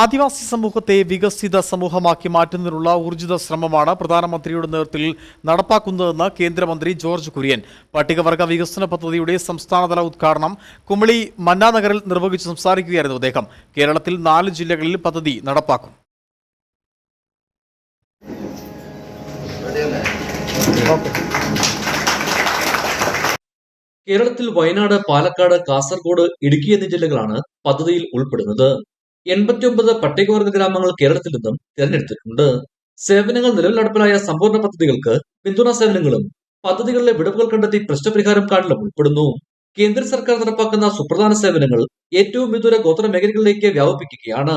ആദിവാസി സമൂഹത്തെ വികസിത സമൂഹമാക്കി മാറ്റുന്നതിനുള്ള ഊർജിത ശ്രമമാണ് പ്രധാനമന്ത്രിയുടെ നേതൃത്വത്തിൽ നടപ്പാക്കുന്നതെന്ന് കേന്ദ്രമന്ത്രി ജോർജ് കുര്യൻ. പട്ടികവർഗ വികസന പദ്ധതിയുടെ സംസ്ഥാനതല ഉദ്ഘാടനം കുമളി മന്നാനഗറിൽ നിർവഹിച്ച് സംസാരിക്കുകയായിരുന്നു അദ്ദേഹം. കേരളത്തിൽ നാല് ജില്ലകളിൽ പദ്ധതി നടപ്പാക്കും. കേരളത്തിൽ വയനാട് പാലക്കാട് കാസർഗോഡ് ഇടുക്കി എന്നീ ജില്ലകളാണ് പദ്ധതിയിൽ ഉൾപ്പെടുന്നത്. എൺപത്തിയൊമ്പത് പട്ടികവർഗ ഗ്രാമങ്ങൾ കേരളത്തിൽ നിന്നും തിരഞ്ഞെടുത്തിട്ടുണ്ട്. സേവനങ്ങൾ നിലവിൽ നടപ്പിലായ സമ്പൂർണ പദ്ധതികൾക്ക് പിന്തുണാ സേവനങ്ങളും പദ്ധതികളിലെ വിടവുകൾ കണ്ടെത്തി പ്രശ്നപരിഹാരം കാണലും ഉൾപ്പെടുന്നു. കേന്ദ്ര സർക്കാർ നടപ്പാക്കുന്ന സുപ്രധാന സേവനങ്ങൾ ഏറ്റവും വിദൂര ഗോത്ര മേഖലകളിലേക്ക് വ്യാപിപ്പിക്കുകയാണ്.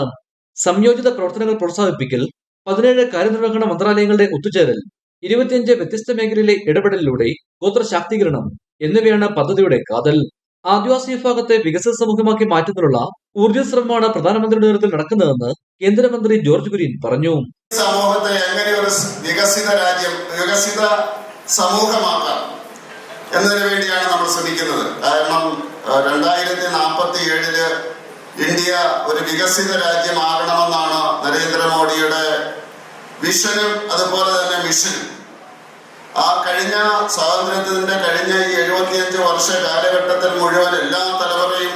സംയോജിത പ്രവർത്തനങ്ങൾ പ്രോത്സാഹിപ്പിക്കൽ പതിനേഴ് കാര്യനിർവഹണ മന്ത്രാലയങ്ങളുടെ ഒത്തുചേരൽ ഇരുപത്തിയഞ്ച് വ്യത്യസ്ത മേഖലയിലെ ഇടപെടലിലൂടെ ഗോത്ര ശാക്തീകരണം എന്നിവയാണ് പദ്ധതിയുടെ കാതൽ. ആദിവാസി വിഭാഗത്തെ വികസിത സമൂഹമാക്കി മാറ്റുന്നതിനുള്ള ഊർജ ശ്രമമാണ് പ്രധാനമന്ത്രിയുടെ നേതൃത്വത്തിൽ നടക്കുന്നതെന്ന് കേന്ദ്രമന്ത്രി ജോർജ് കുര്യൻ പറഞ്ഞു. സമൂഹത്തെ എങ്ങനെ ഒരു വികസിത രാജ്യം വികസിത സമൂഹമാക്കാം എന്നതിനു വേണ്ടിയാണ് നമ്മൾ ശ്രമിക്കുന്നത്. കാരണം രണ്ടായിരത്തി നാൽപ്പത്തി ഏഴിൽ ഇന്ത്യ ഒരു വികസിത രാജ്യമാകണമെന്നാണ് നരേന്ദ്രമോദിയുടെ വിഷനും അതുപോലെ തന്നെ മിഷനും. ആ കഴിഞ്ഞ സ്വാതന്ത്ര്യത്തിന്റെ കഴിഞ്ഞ ഈ എഴുപത്തിയഞ്ച് വർഷ കാലഘട്ടത്തിൽ മുഴുവൻ എല്ലാ തലമുറയും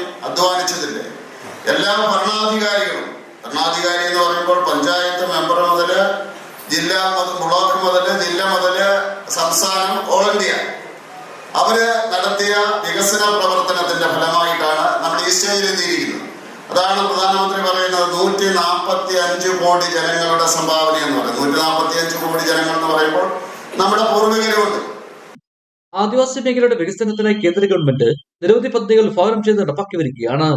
എല്ലാ ഭരണാധികാരികളും. ഭരണാധികാരി എന്ന് പറയുമ്പോൾ പഞ്ചായത്ത് മെമ്പർ മുതൽ ജില്ലാ മുതൽ ബ്ലോക്ക് മുതൽ ജില്ല മുതൽ സംസ്ഥാനം ഓൾ ഇന്ത്യ. അവർ നടത്തിയ വികസന പ്രവർത്തനത്തിന്റെ ഫലമായിട്ടാണ് നമ്മൾ ഈ സ്റ്റേജിൽ എത്തിയിരിക്കുന്നത്. അതാണ് പ്രധാനമന്ത്രി പറയുന്നത് നൂറ്റി നാൽപ്പത്തി അഞ്ച് കോടി ജനങ്ങളുടെ സംഭാവന എന്ന് പറയുന്നത്. നൂറ്റി നാൽപ്പത്തി അഞ്ച് കോടി ജനങ്ങൾ എന്ന് പറയുമ്പോൾ നമ്മുടെ പൂർവികരുണ്ട് ആദിവാസി മേഖലയുടെ വികസനത്തിനായി കേന്ദ്ര ഗവൺമെന്റ് നിരവധി പദ്ധതികൾ ഫോറം ചെയ്ത് നടപ്പാക്കി വരികയാണ്.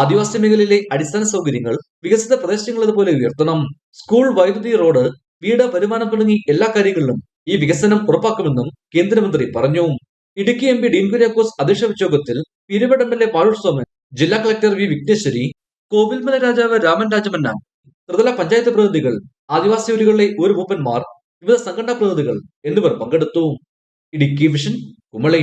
ആദിവാസി മേഖലയിലെ അടിസ്ഥാന സൗകര്യങ്ങൾ വികസിത പ്രദേശങ്ങളതുപോലെ ഉയർത്തണം. സ്കൂൾ വൈദ്യുതി റോഡ് വീട് വരുമാനം തുടങ്ങി എല്ലാ കാര്യങ്ങളിലും ഈ വികസനം ഉറപ്പാക്കുമെന്നും കേന്ദ്രമന്ത്രി പറഞ്ഞു. ഇടുക്കി എം പി ഡീൻ കുര്യാക്കോസ് അധ്യക്ഷ യോഗത്തിൽ പിരിവട് പാഴൂർ സോമൻ ജില്ലാ കളക്ടർ വി വിഘ്നേശ്വരി കോവിൽമല രാജാവ് രാമൻ രാജമന്ന ത്രിതല പഞ്ചായത്ത് പ്രതിനിധികൾ ആദിവാസി ഊരുകളിലെ ഒരു മൂപ്പന്മാർ വിവിധ സംഘടനാ പ്രതിനിധികൾ എന്നിവർ പങ്കെടുത്തു. ഇടുക്കി വിഷൻ കുമളി.